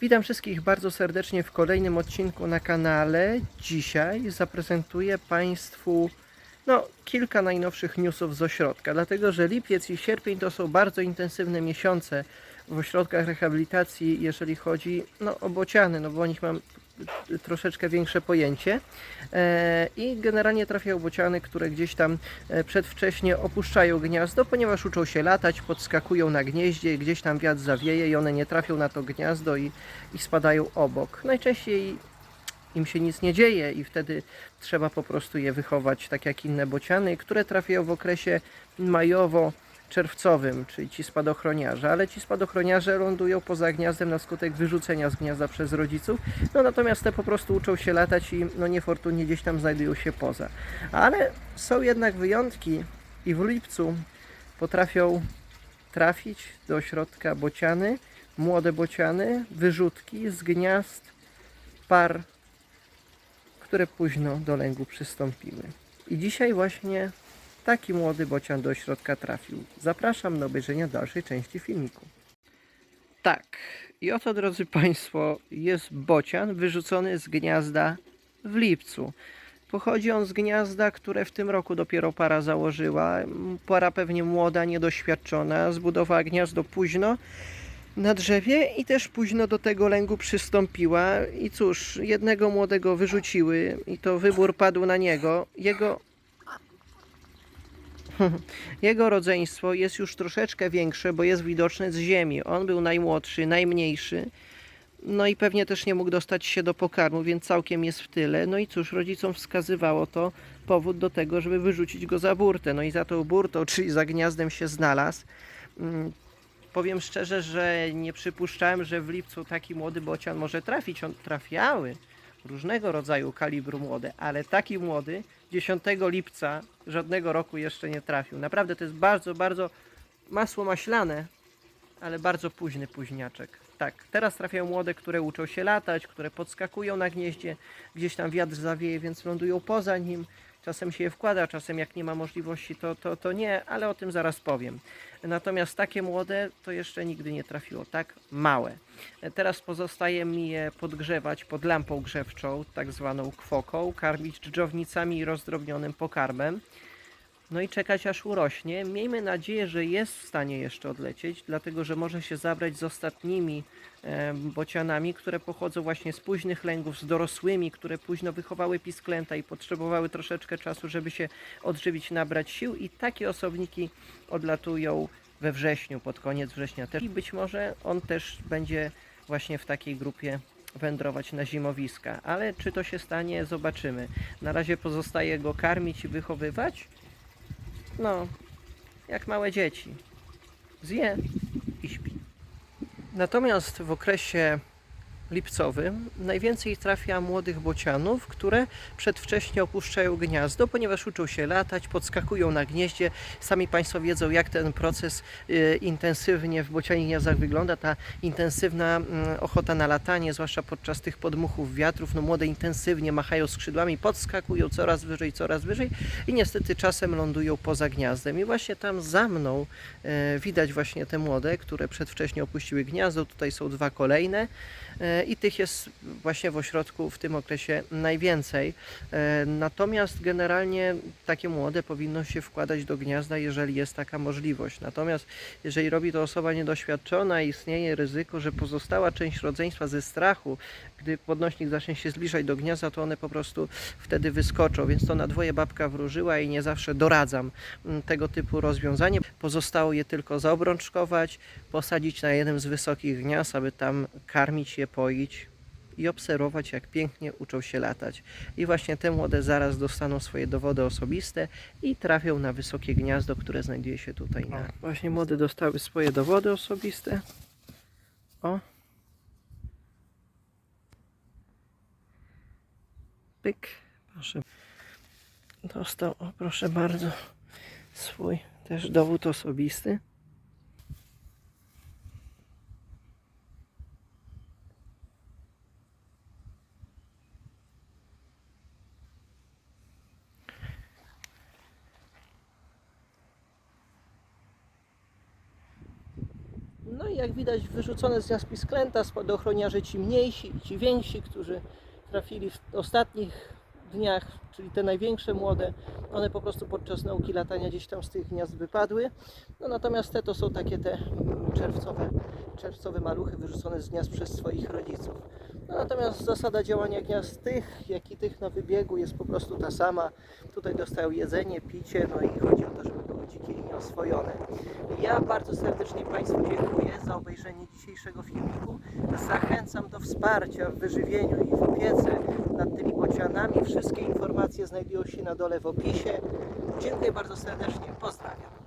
Witam wszystkich bardzo serdecznie w kolejnym odcinku na kanale. Dzisiaj zaprezentuję Państwu no, kilka najnowszych newsów z ośrodka, dlatego że lipiec i sierpień to są bardzo intensywne miesiące w ośrodkach rehabilitacji, jeżeli chodzi no, o bociany, no bo o nich mam troszeczkę większe pojęcie. E, I generalnie trafiają bociany, które gdzieś tam e, przedwcześnie opuszczają gniazdo, ponieważ uczą się latać, podskakują na gnieździe, gdzieś tam wiatr zawieje i one nie trafią na to gniazdo i, i spadają obok. Najczęściej im się nic nie dzieje i wtedy trzeba po prostu je wychować tak jak inne bociany, które trafiają w okresie majowo-czerwcowym, czyli ci spadochroniarze, ale ci spadochroniarze lądują poza gniazdem na skutek wyrzucenia z gniazda przez rodziców, no natomiast te po prostu uczą się latać i no niefortunnie gdzieś tam znajdują się poza. Ale są jednak wyjątki i w lipcu potrafią trafić do środka bociany, młode bociany, wyrzutki z gniazd par które późno do lęgu przystąpiły. I dzisiaj właśnie taki młody bocian do środka trafił. Zapraszam do obejrzenia dalszej części filmiku. Tak, i oto drodzy Państwo, jest bocian wyrzucony z gniazda w lipcu. Pochodzi on z gniazda, które w tym roku dopiero para założyła. Para pewnie młoda, niedoświadczona, zbudowała gniazdo późno na drzewie i też późno do tego lęgu przystąpiła. I cóż, jednego młodego wyrzuciły i to wybór padł na niego. Jego, jego rodzeństwo jest już troszeczkę większe, bo jest widoczne z ziemi. On był najmłodszy, najmniejszy. No i pewnie też nie mógł dostać się do pokarmu, więc całkiem jest w tyle. No i cóż, rodzicom wskazywało to powód do tego, żeby wyrzucić go za burtę. No i za tą burtą, czyli za gniazdem się znalazł. Mm, Powiem szczerze, że nie przypuszczałem, że w lipcu taki młody bocian może trafić. On trafiały różnego rodzaju kalibru młode, ale taki młody 10 lipca żadnego roku jeszcze nie trafił. Naprawdę to jest bardzo, bardzo masło maślane, ale bardzo późny późniaczek. Tak, teraz trafiają młode, które uczą się latać, które podskakują na gnieździe, gdzieś tam wiatr zawieje, więc lądują poza nim. Czasem się je wkłada, czasem jak nie ma możliwości, to, to, to nie, ale o tym zaraz powiem. Natomiast takie młode to jeszcze nigdy nie trafiło, tak małe. Teraz pozostaje mi je podgrzewać pod lampą grzewczą, tak zwaną kwoką, karmić dżdżownicami i rozdrobnionym pokarmem. No i czekać aż urośnie. Miejmy nadzieję, że jest w stanie jeszcze odlecieć, dlatego że może się zabrać z ostatnimi bocianami, które pochodzą właśnie z późnych lęgów, z dorosłymi, które późno wychowały pisklęta i potrzebowały troszeczkę czasu, żeby się odżywić, nabrać sił i takie osobniki odlatują we wrześniu, pod koniec września też. I być może on też będzie właśnie w takiej grupie wędrować na zimowiska, ale czy to się stanie, zobaczymy. Na razie pozostaje go karmić i wychowywać. No, jak małe dzieci. Zje i śpi. Natomiast w okresie lipcowym najwięcej trafia młodych bocianów, które przedwcześnie opuszczają gniazdo, ponieważ uczą się latać, podskakują na gnieździe. Sami Państwo wiedzą, jak ten proces y, intensywnie w bocianich gniazdach wygląda. Ta intensywna mm, ochota na latanie, zwłaszcza podczas tych podmuchów wiatrów. No, młode intensywnie machają skrzydłami, podskakują coraz wyżej, coraz wyżej i niestety czasem lądują poza gniazdem. I właśnie tam za mną e, widać właśnie te młode, które przedwcześnie opuściły gniazdo. Tutaj są dwa kolejne. I tych jest właśnie w ośrodku w tym okresie najwięcej. E, Natomiast generalnie takie młode powinno się wkładać do gniazda, jeżeli jest taka możliwość. Natomiast jeżeli robi to osoba niedoświadczona, istnieje ryzyko, że pozostała część rodzeństwa ze strachu, gdy podnośnik zacznie się zbliżać do gniazda, to one po prostu wtedy wyskoczą. Więc to na dwoje babka wróżyła i nie zawsze doradzam mm, tego typu rozwiązanie. Pozostało je tylko zaobrączkować, posadzić na jednym z wysokich gniazd, aby tam karmić je, poić i obserwować, jak pięknie uczą się latać. I właśnie te młode zaraz dostaną swoje dowody osobiste i trafią na wysokie gniazdo, które znajduje się tutaj. Na... Właśnie młode dostały swoje dowody osobiste. O. Pyk. Proszę. Dostał, o proszę bardzo, swój też dowód osobisty. Jak widać wyrzucone z gniazd pisklęta, spadochroniarze ci mniejsi i ci więksi, którzy trafili w ostatnich dniach, czyli te największe młode, one po prostu podczas nauki latania gdzieś tam z tych gniazd wypadły. No natomiast te to są takie te mm, czerwcowe, czerwcowe maluchy wyrzucone z gniazd przez swoich rodziców. No natomiast zasada działania gniazd tych, jak i tych na wybiegu jest po prostu ta sama. Tutaj dostają jedzenie, picie, no i chodzi o to, żeby były dzikie i nieoswojone. Ja bardzo serdecznie Państwu dziękuję za obejrzenie dzisiejszego filmiku. Zachęcam do wsparcia w wyżywieniu i w opiece nad tymi bocianami. Wszystkie informacje znajdują się na dole w opisie. Dziękuję bardzo serdecznie. Pozdrawiam.